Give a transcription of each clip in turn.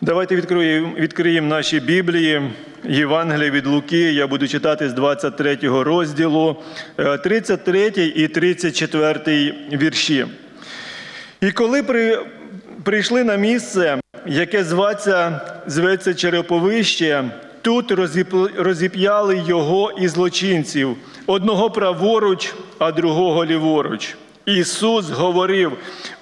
Давайте відкриємо, відкриємо наші Біблії, Євангелія від Луки. Я буду читати з 23 розділу, е, 33 і 34 вірші. І коли при, прийшли на місце, яке зветься, зветься Череповище, тут розіп'яли його і злочинців, одного праворуч, а другого ліворуч. Ісус говорив: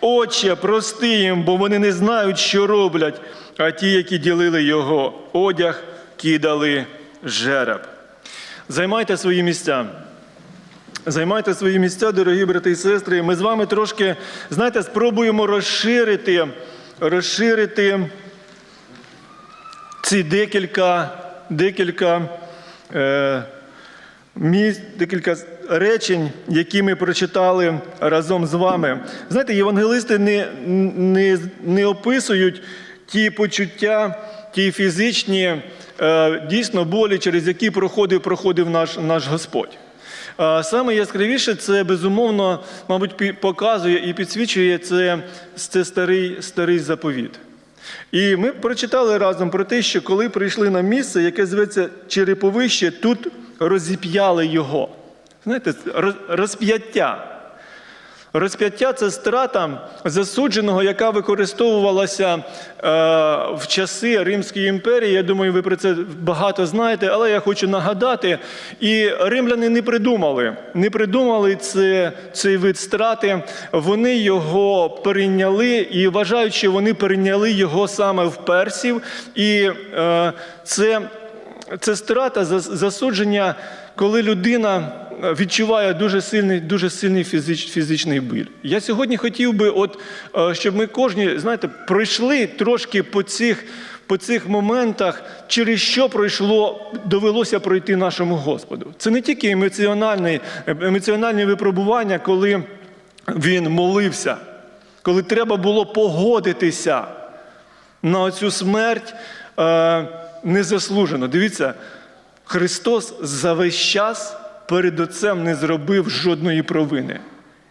Отче, прости їм, бо вони не знають, що роблять. А ті, які ділили його одяг, кидали жереб. Займайте свої місця. Займайте свої місця, дорогі брати і сестри. Ми з вами трошки, знаєте, спробуємо розширити, розширити ці декілька, декілька, е, місць, декілька речень, які ми прочитали разом з вами. Знаєте, євангелисти не, не, не описують ті почуття, ті фізичні е, дійсно болі, через які проходив, проходив наш, наш Господь. А Саме яскравіше це безумовно, мабуть, показує і підсвічує це, це старий, старий заповіт. І ми прочитали разом про те, що коли прийшли на місце, яке зветься Череповище, тут розіп'яли його. Знаєте, роз- розп'яття. Розп'яття це страта засудженого, яка використовувалася е, в часи Римської імперії. Я думаю, ви про це багато знаєте, але я хочу нагадати. І римляни не придумали, не придумали це, цей вид страти. Вони його перейняли і вважають, що вони перейняли його саме в персів. І е, це, це страта засудження, коли людина відчуває дуже сильний, дуже сильний фізич, фізичний біль. Я сьогодні хотів би, от, е, щоб ми кожні, знаєте, пройшли трошки по цих, по цих моментах, через що пройшло, довелося пройти нашому Господу. Це не тільки емоціональні випробування, коли він молився, коли треба було погодитися на цю смерть е, незаслужено. Дивіться, Христос за весь час перед Отцем не зробив жодної провини.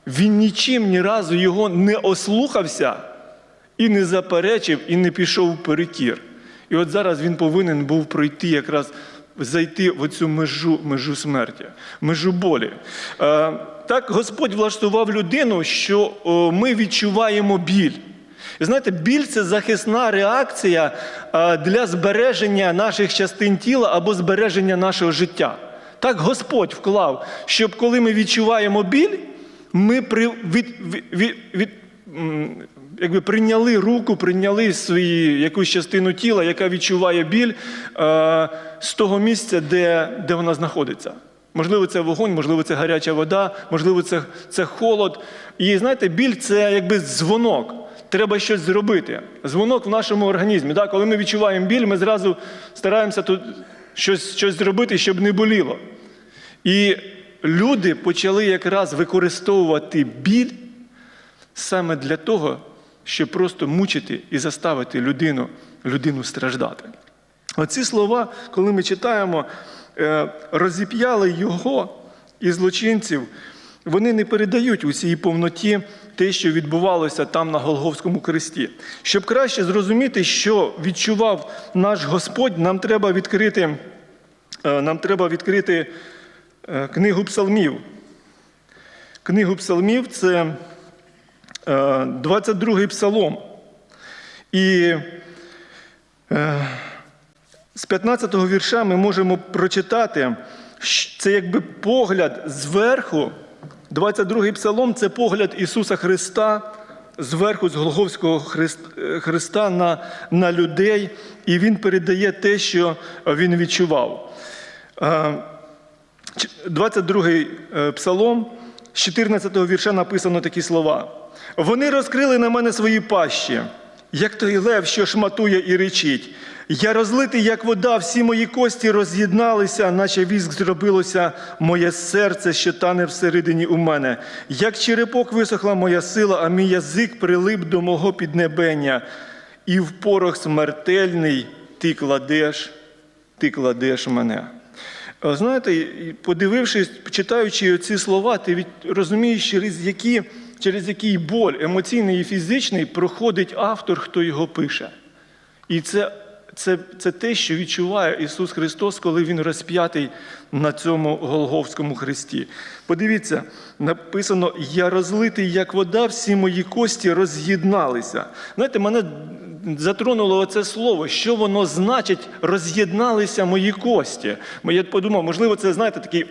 Він нічим ні разу його не ослухався і не заперечив, і не пішов в перекір. І от зараз він повинен був пройти якраз зайти в оцю межу, межу смерті, межу болі. Е, так Господь влаштував людину, що ми відчуваємо біль. І знаєте, біль це захисна реакція е, для збереження наших частин тіла або збереження нашого життя. Так Господь вклав, щоб коли ми відчуваємо біль, ми при, від, від, від, якби прийняли руку, прийняли свої, якусь частину тіла, яка відчуває біль е, з того місця, де, де вона знаходиться. Можливо, це вогонь, можливо, це гаряча вода, можливо, це, це холод. І знаєте, біль це якби дзвонок. Треба щось зробити. Дзвонок в нашому організмі. Да? Коли ми відчуваємо біль, ми зразу стараємося тут щось, щось зробити, щоб не боліло. І люди почали якраз використовувати біль саме для того, щоб просто мучити і заставити людину, людину страждати. Оці слова, коли ми читаємо, е, розіп'яли його і злочинців, вони не передають усій повноті те, що відбувалося там на Голговському хресті. Щоб краще зрозуміти, що відчував наш Господь, нам треба відкрити, е, нам треба відкрити книгу псалмів. Книгу псалмів це е, 22-й псалом. І е, з 15-го вірша ми можемо прочитати, це якби погляд зверху. 22-й псалом це погляд Ісуса Христа зверху з Голговського е, Христа на, на людей, і Він передає те, що Він відчував. Е, Ч- 22-й е, псалом, з 14-го вірша написано такі слова. Вони розкрили на мене свої пащі, як той лев, що шматує і речить. Я розлитий, як вода, всі мої кості роз'єдналися, наче віск зробилося моє серце, що тане всередині у мене. Як черепок висохла моя сила, а мій язик прилип до мого піднебення. І в порох смертельний ти кладеш, ти кладеш мене. Е, Знаєте, подивившись, читаючи ці слова, ти від- розумієш, через які, через який боль емоційний і фізичний проходить автор, хто його пише. І це, це, це те, що відчуває Ісус Христос, коли Він розп'ятий на цьому Голговському хресті. Подивіться, написано: Я розлитий, як вода, всі мої кості роз'єдналися. Знаєте, мене затронуло це слово, що воно значить, роз'єдналися мої кості. Я подумав, можливо, це, знаєте, такий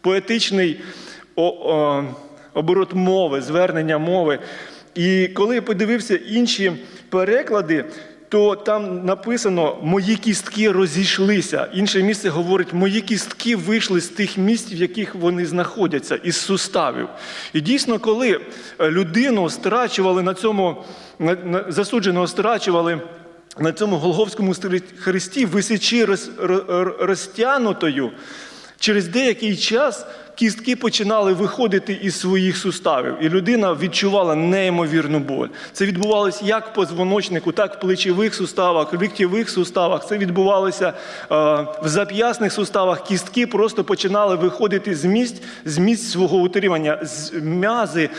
поетичний оборот мови, звернення мови. І коли я подивився інші переклади, то там написано Мої кістки розійшлися. Інше місце говорить, мої кістки вийшли з тих місць, в яких вони знаходяться, із суставів. І дійсно, коли людину страчували на цьому, засудженого страчували на цьому Голговському хресті, висячи роз, роз, розтянутою, через деякий час кістки починали виходити із своїх суставів, і людина відчувала неймовірну боль. Це відбувалося як в позвоночнику, так в плечових суставах, в ліктєвих суставах. Це відбувалося е, в зап'ясних суставах. Кістки просто починали виходити з місць, з місць свого утримання. З м'язи,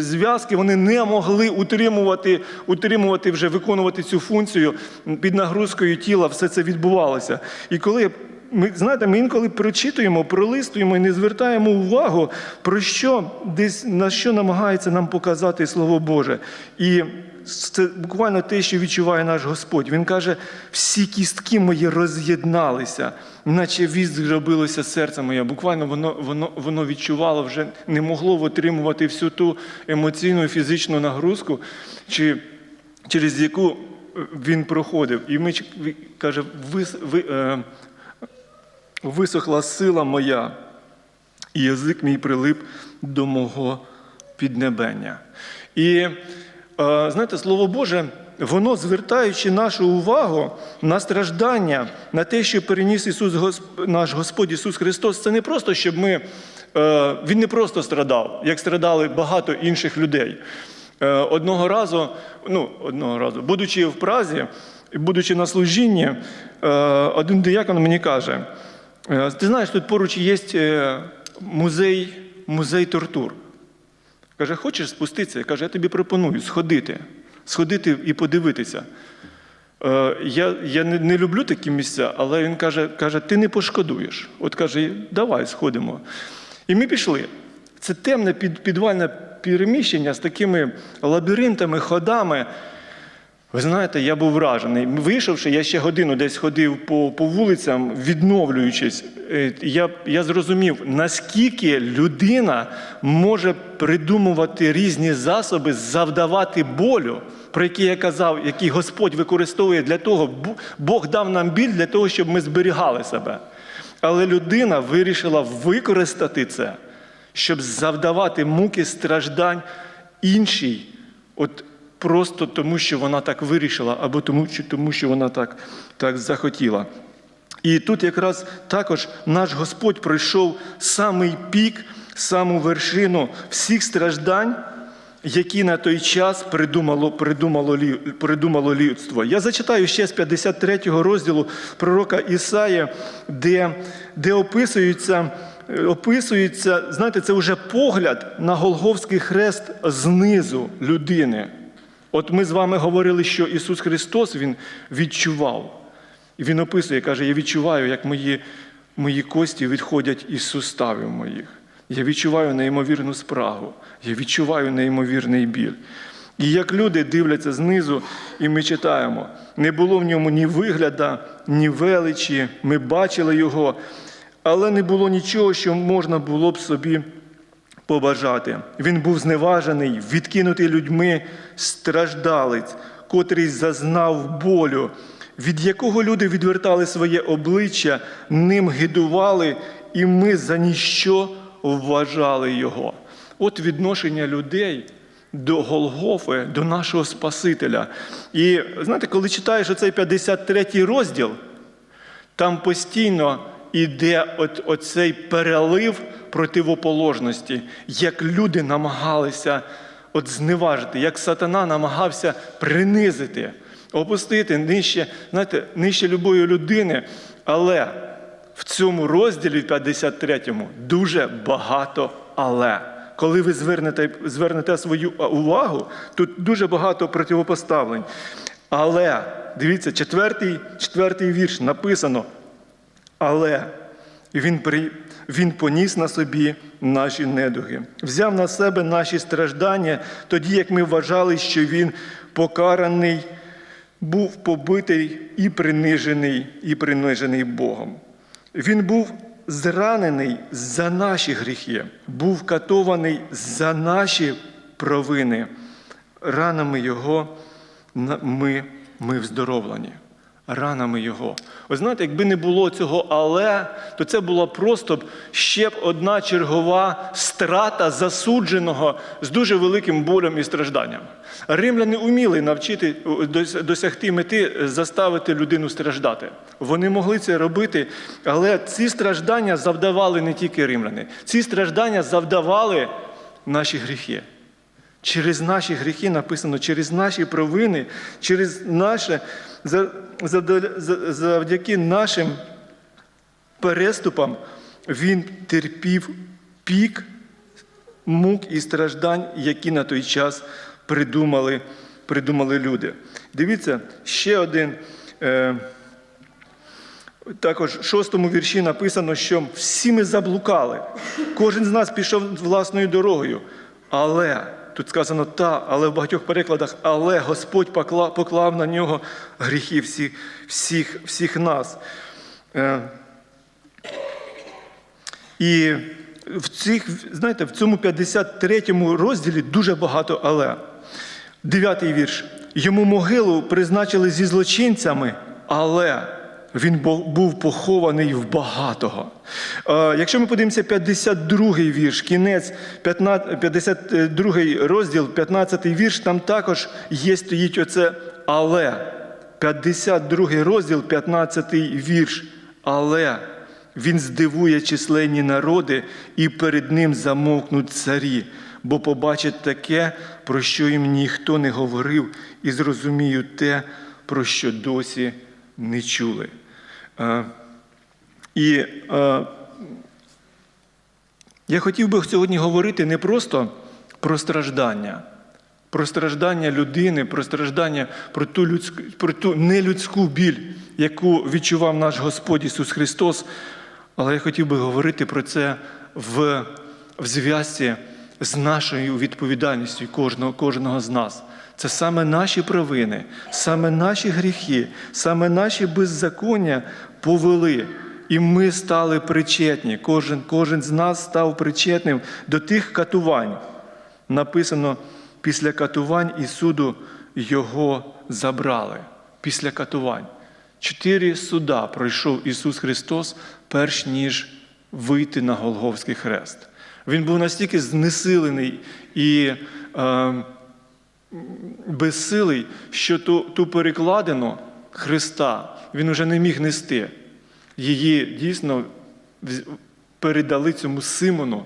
зв'язки вони не могли утримувати, утримувати вже виконувати цю функцію під нагрузкою тіла. Все це відбувалося. І коли ми знаєте, ми інколи прочитуємо, пролистуємо і не звертаємо увагу, про що десь на що намагається нам показати Слово Боже. І це буквально те, що відчуває наш Господь. Він каже: всі кістки мої роз'єдналися, наче віст зробилося серце моє. Буквально воно, воно, воно відчувало, вже не могло витримувати всю ту емоційну і фізичну нагрузку, чи, через яку він проходив. І ми каже, ви, ви, е, висохла сила моя, і язик мій прилип до мого піднебення. І е, знаєте, Слово Боже, воно, звертаючи нашу увагу на страждання, на те, що переніс Ісус, наш Господь Ісус Христос, це не просто, щоб ми. е, Він не просто страдав, як страдали багато інших людей. Е, Одного разу, ну, одного разу, будучи в Празі, будучи на служінні, один диякон мені каже: е, ти знаєш, тут поруч є е, музей, музей тортур. Каже, хочеш спуститися? Каже, я тобі пропоную сходити, сходити і подивитися. Е, Я, я не, не люблю такі місця, але він каже, каже, ти не пошкодуєш. От каже, давай сходимо. І ми пішли. Це темне під, підвальне переміщення з такими лабіринтами, ходами. Ви знаєте, я був вражений. Вийшовши, я ще годину десь ходив по, по вулицям, відновлюючись. Е, Я, я зрозумів, наскільки людина може придумувати різні засоби, завдавати болю, про які я казав, які Господь використовує для того, Бог дав нам біль для того, щоб ми зберігали себе. Але людина вирішила використати це, щоб завдавати муки страждань іншій. От просто тому, що вона так вирішила, або тому, що, тому, що вона так, так захотіла. І тут якраз також наш Господь пройшов самий пік, саму вершину всіх страждань, які на той час придумало, придумало, придумало людство. Я зачитаю ще з 53 розділу пророка Ісаї, де, де описується, описується, знаєте, це вже погляд на Голговський хрест знизу людини. От ми з вами говорили, що Ісус Христос Він відчував. Він описує, каже, я відчуваю, як мої, мої кості відходять із суставів моїх. Я відчуваю неймовірну спрагу, я відчуваю неймовірний біль. І як люди дивляться знизу, і ми читаємо, не було в ньому ні вигляда, ні величі, ми бачили його, але не було нічого, що можна було б собі побажати. Він був зневажений, відкинутий людьми страждалець, котрий зазнав болю, від якого люди відвертали своє обличчя, ним гидували, і ми за ніщо вважали його. От відношення людей до Голгофи, до нашого Спасителя. І знаєте, коли читаєш оцей 53 розділ, там постійно йде от, оцей перелив противоположності, як люди намагалися от зневажити, як сатана намагався принизити, опустити нижче, знаєте, нижче любої людини. Але в цьому розділі 53-му дуже багато але. Коли ви звернете, звернете свою увагу, тут дуже багато противопоставлень. Але дивіться, четвертий, четвертий вірш написано. Але він, при, він поніс на собі наші недуги, взяв на себе наші страждання, тоді як ми вважали, що він покараний, був побитий і принижений, і принижений Богом. Він був зранений за наші гріхи, був катований за наші провини. Ранами Його ми, ми вздоровлені. Ранами Його. Ви знаєте, якби не було цього але, то це була просто б ще б одна чергова страта засудженого з дуже великим болем і стражданням. Римляни уміли навчити досягти мети, заставити людину страждати. Вони могли це робити, але ці страждання завдавали не тільки римляни, ці страждання завдавали наші гріхи. Через наші гріхи написано, через наші провини, через наше, за- за- за- завдяки нашим переступам він терпів пік мук і страждань, які на той час придумали, придумали люди. Дивіться, ще один. Е, також в шостому вірші написано, що всі ми заблукали. Кожен з нас пішов власною дорогою. Але, тут сказано та, але в багатьох перекладах, але Господь покла- поклав на нього гріхи всіх, всіх, всіх нас. Е, І в цих, знаєте, в цьому 53-му розділі дуже багато але. Дев'ятий вірш. Йому могилу призначили зі злочинцями, але він був похований в багатого. Е, Якщо ми подивимося 52-й вірш, кінець 52-й розділ, 15-й вірш, там також є стоїть оце але. 52 розділ, 15 вірш. Але він здивує численні народи, і перед ним замовкнуть царі, бо побачать таке, про що їм ніхто не говорив, і зрозуміють те, про що досі не чули. Е, І е, я хотів би сьогодні говорити не просто про страждання, про страждання людини, про страждання, про ту, людську, про ту нелюдську біль, яку відчував наш Господь Ісус Христос. Але я хотів би говорити про це в, в зв'язці з нашою відповідальністю кожного, кожного з нас. Це саме наші провини, саме наші гріхи, саме наші беззаконня повели. І ми стали причетні. Кожен, кожен з нас став причетним до тих катувань. Написано, після катувань і суду його забрали. Після катувань. Чотири суда пройшов Ісус Христос, перш ніж вийти на Голговський хрест. Він був настільки знесилений і е, безсилий, що ту, ту перекладину Христа він уже не міг нести. Її дійсно передали цьому Симону,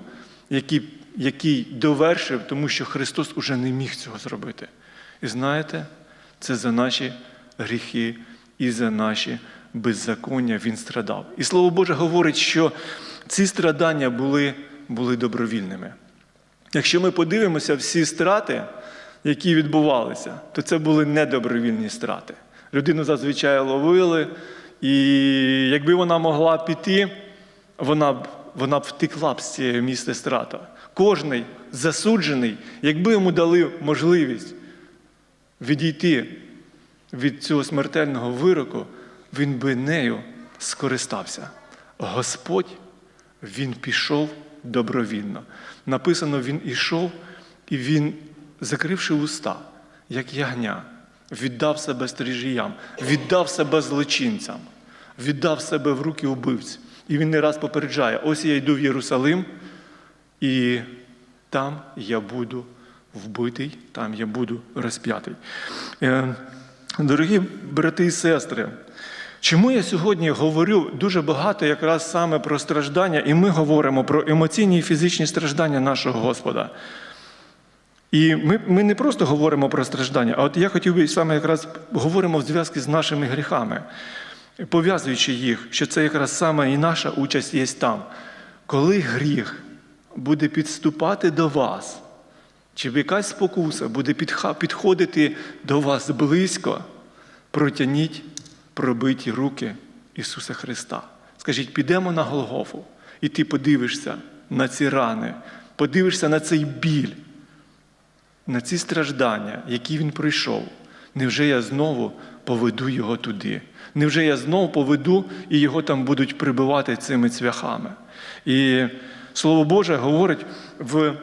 який, який довершив, тому що Христос уже не міг цього зробити. І знаєте, це за наші гріхи і за наші беззаконня він страдав. І Слово Боже говорить, що ці страдання були, були добровільними. Якщо ми подивимося всі страти, які відбувалися, то це були недобровільні страти. Людину зазвичай ловили, і якби вона могла піти, вона б, вона б втекла б з цієї місця страта. Кожний засуджений, якби йому дали можливість відійти від цього смертельного вироку, він би нею скористався. Господь, він пішов добровільно. Написано, він ішов, і він, закривши уста, як ягня, віддав себе стрижіям, віддав себе злочинцям, віддав себе в руки убивць. І він не раз попереджає: ось я йду в Єрусалим, і там я буду вбитий, там я буду розп'ятий. Е, Дорогі брати і сестри, чому я сьогодні говорю дуже багато якраз саме про страждання, і ми говоримо про емоційні і фізичні страждання нашого Господа. І ми, ми не просто говоримо про страждання, а от я хотів би саме якраз говоримо в зв'язку з нашими гріхами, пов'язуючи їх, що це якраз саме і наша участь є там. Коли гріх буде підступати до вас, чи якась спокуса буде підходити до вас близько, протягніть пробиті руки Ісуса Христа. Скажіть, підемо на Голгофу, і ти подивишся на ці рани, подивишся на цей біль, на ці страждання, які він пройшов. Невже я знову поведу його туди? Невже я знову поведу і його там будуть прибивати цими цвяхами? І Слово Боже говорить в,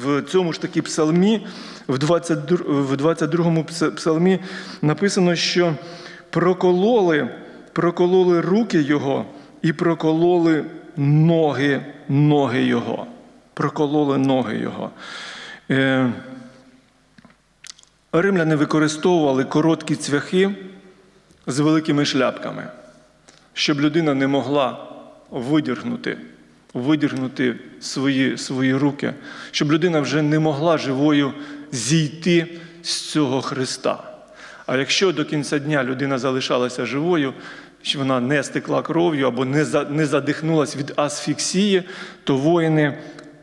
в цьому ж таки псалмі, в 22, в 22 псалмі написано, що прокололи, прокололи руки його і прокололи ноги, ноги його. Прокололи ноги його. Е, Римляни використовували короткі цвяхи з великими шляпками, щоб людина не могла видіргнути, видіргнути свої, свої руки, щоб людина вже не могла живою зійти з цього Христа. А якщо до кінця дня людина залишалася живою, що вона не стекла кров'ю або не за- не задихнулась від асфіксії, то воїни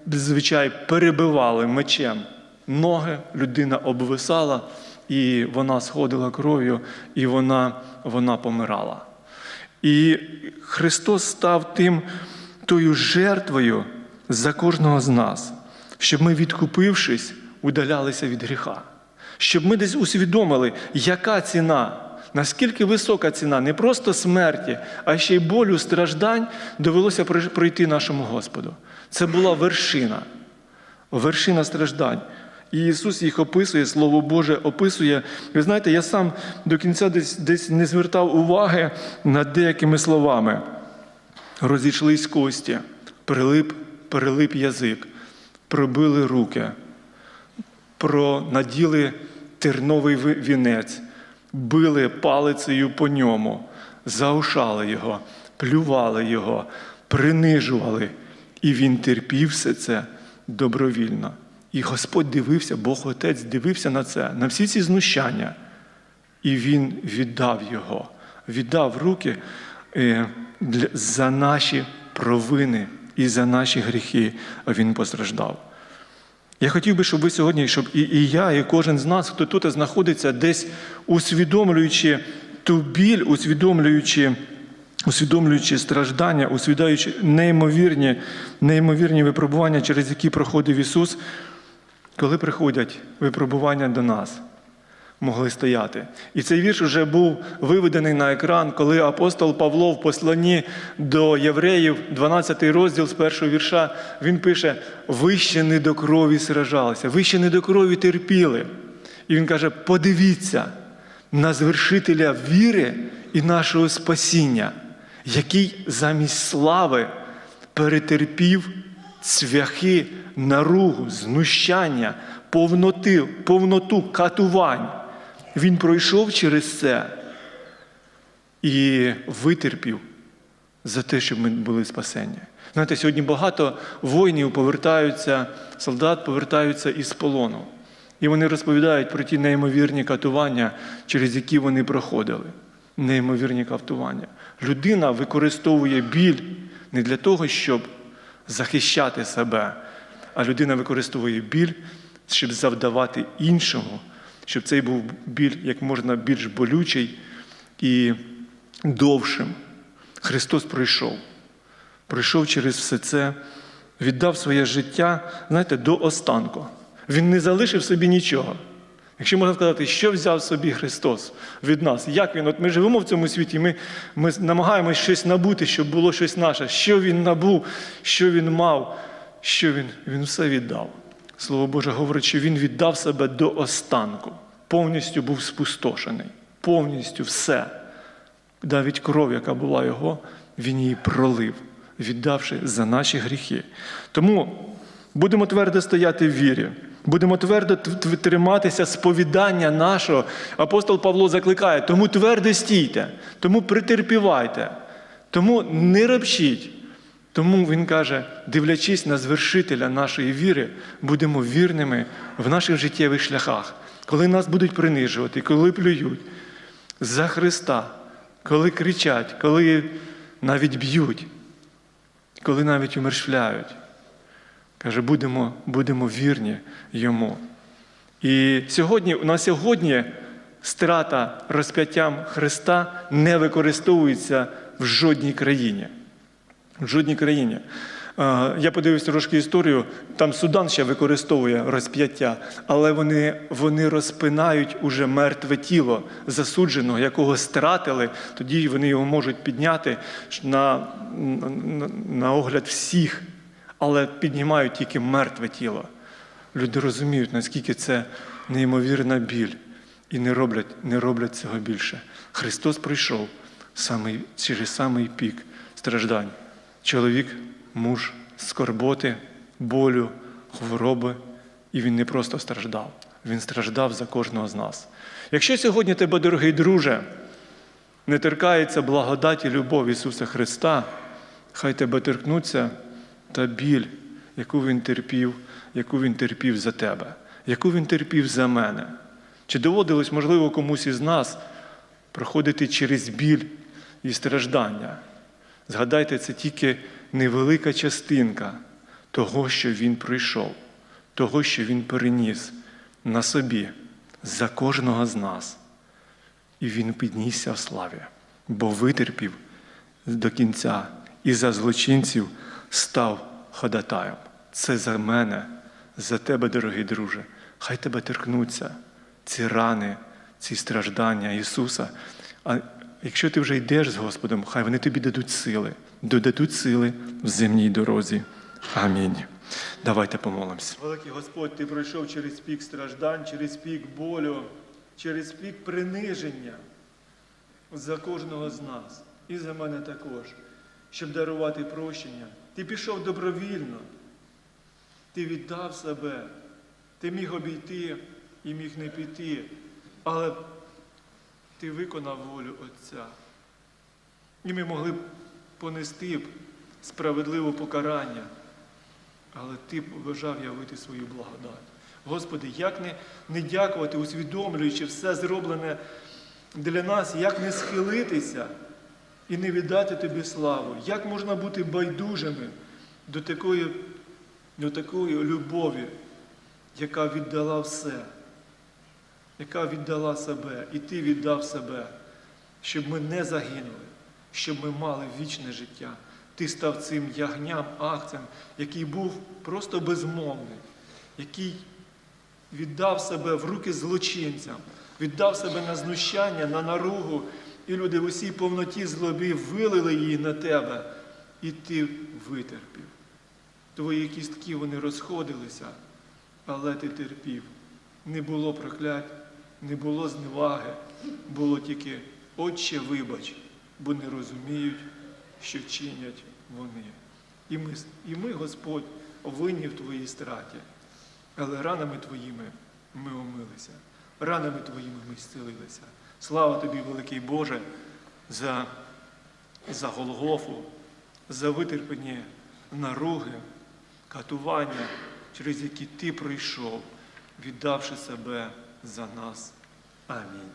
зазвичай перебивали мечем ноги, людина обвисала, і вона сходила кров'ю, і вона, вона помирала. І Христос став тим тою жертвою за кожного з нас, щоб ми, відкупившись, удалялися від гріха. Щоб ми десь усвідомили, яка ціна, наскільки висока ціна не просто смерті, а ще й болю, страждань довелося пройти нашому Господу. Це була вершина, вершина страждань. І Ісус їх описує, Слово Боже описує. Ви знаєте, я сам до кінця десь, десь не звертав уваги над деякими словами. Розійшлись кості, прилип, перелип язик, пробили руки, пронаділи терновий вінець, били палицею по ньому, заушали його, плювали його, принижували. І він терпів все це добровільно. І Господь дивився, Бог Отець дивився на це, на всі ці знущання. І Він віддав його, віддав руки е, за наші провини і за наші гріхи, Він постраждав. Я хотів би, щоб ви сьогодні, щоб і, і я, і кожен з нас, хто тут знаходиться, десь усвідомлюючи ту біль, усвідомлюючи, усвідомлюючи страждання, усвідомлюючи неймовірні, неймовірні випробування, через які проходив Ісус, коли приходять випробування до нас, могли стояти. І цей вірш вже був виведений на екран, коли апостол Павло в посланні до євреїв, 12 розділ з першого вірша, він пише: ви ще не до крові сражалися, ви ще не до крові терпіли. І він каже: подивіться на звершителя віри і нашого спасіння, який замість слави перетерпів цвяхи, наругу, знущання, повноти, повноту катувань. Він пройшов через це і витерпів за те, щоб ми були спасені. Знаєте, сьогодні багато воїнів повертаються, солдат повертаються із полону. І вони розповідають про ті неймовірні катування, через які вони проходили. Неймовірні катування. Людина використовує біль не для того, щоб захищати себе, а людина використовує біль, щоб завдавати іншому, щоб цей був біль як можна більш болючий і довшим. Христос пройшов. Пройшов через все це, віддав своє життя, знаєте, до останку. Він не залишив собі нічого. Якщо можна сказати, що взяв собі Христос від нас? Як Він? От ми живемо в цьому світі, ми, ми намагаємось щось набути, щоб було щось наше. Що Він набув, що Він мав, що Він, він все віддав. Слово Боже говорить, що Він віддав себе до останку, повністю був спустошений, повністю все. Навіть кров, яка була його, він її пролив, віддавши за наші гріхи. Тому будемо твердо стояти в вірі, будемо твердо триматися сповідання нашого. Апостол Павло закликає, тому твердо стійте, тому претерпівайте, тому не ропчіть. Тому він каже, дивлячись на звершителя нашої віри, будемо вірними в наших життєвих шляхах, коли нас будуть принижувати, коли плюють за Христа, коли кричать, коли навіть б'ють, коли навіть умершвляють. Каже, будемо, будемо вірні йому. І сьогодні, на сьогодні страта розп'яттям Христа не використовується в жодній країні. В жодній країні. Е, Я подивився трошки історію, там Судан ще використовує розп'яття, але вони, вони розпинають уже мертве тіло засудженого, якого стратили, тоді вони його можуть підняти на, на, на огляд всіх, але піднімають тільки мертве тіло. Люди розуміють, наскільки це неймовірна біль, і не роблять, не роблять цього більше. Христос прийшов самий, через самий пік страждань. Чоловік, муж, скорботи, болю, хвороби, і він не просто страждав, він страждав за кожного з нас. Якщо сьогодні тебе, дорогий друже, не торкається благодаті любов Ісуса Христа, хай тебе торкнуться та біль, яку Він терпів, яку Він терпів за тебе, яку Він терпів за мене. Чи доводилось, можливо, комусь із нас проходити через біль і страждання? Згадайте, це тільки невелика частинка того, що Він пройшов, того, що Він переніс на собі за кожного з нас. І він піднісся в славі, бо витерпів до кінця і за злочинців став ходатаєм. Це за мене, за тебе, дорогий друже. Хай тебе торкнуться ці рани, ці страждання Ісуса. Якщо ти вже йдеш з Господом, хай вони тобі дадуть сили, додадуть сили в земній дорозі. Амінь. Давайте помолимося. Великий Господь, Ти пройшов через пік страждань, через пік болю, через пік приниження за кожного з нас і за мене також, щоб дарувати прощення. Ти пішов добровільно, ти віддав себе, ти міг обійти і міг не піти, але ти виконав волю Отця. І ми могли б понести б справедливе покарання, але ти бажав явити свою благодать. Господи, як не, не дякувати, усвідомлюючи все зроблене для нас, як не схилитися і не віддати тобі славу, як можна бути байдужими до такої, до такої любові, яка віддала все, яка віддала себе, і ти віддав себе, щоб ми не загинули, щоб ми мали вічне життя. Ти став цим ягням, акцем, який був просто безмовний, який віддав себе в руки злочинцям, віддав себе на знущання, на наругу, і люди в усій повноті злоби вилили її на тебе, і ти витерпів. Твої кістки вони розходилися, але ти терпів. Не було проклять, не було зневаги, було тільки Отче, вибач, бо не розуміють, що чинять вони. І ми, і ми, Господь, винні в Твоїй страті. Але ранами Твоїми ми омилися, ранами Твоїми ми зцілилися. Слава Тобі, великий Боже, за, за Голгофу, за витерпені наруги, катування, через які Ти прийшов, віддавши себе за нас. Амінь.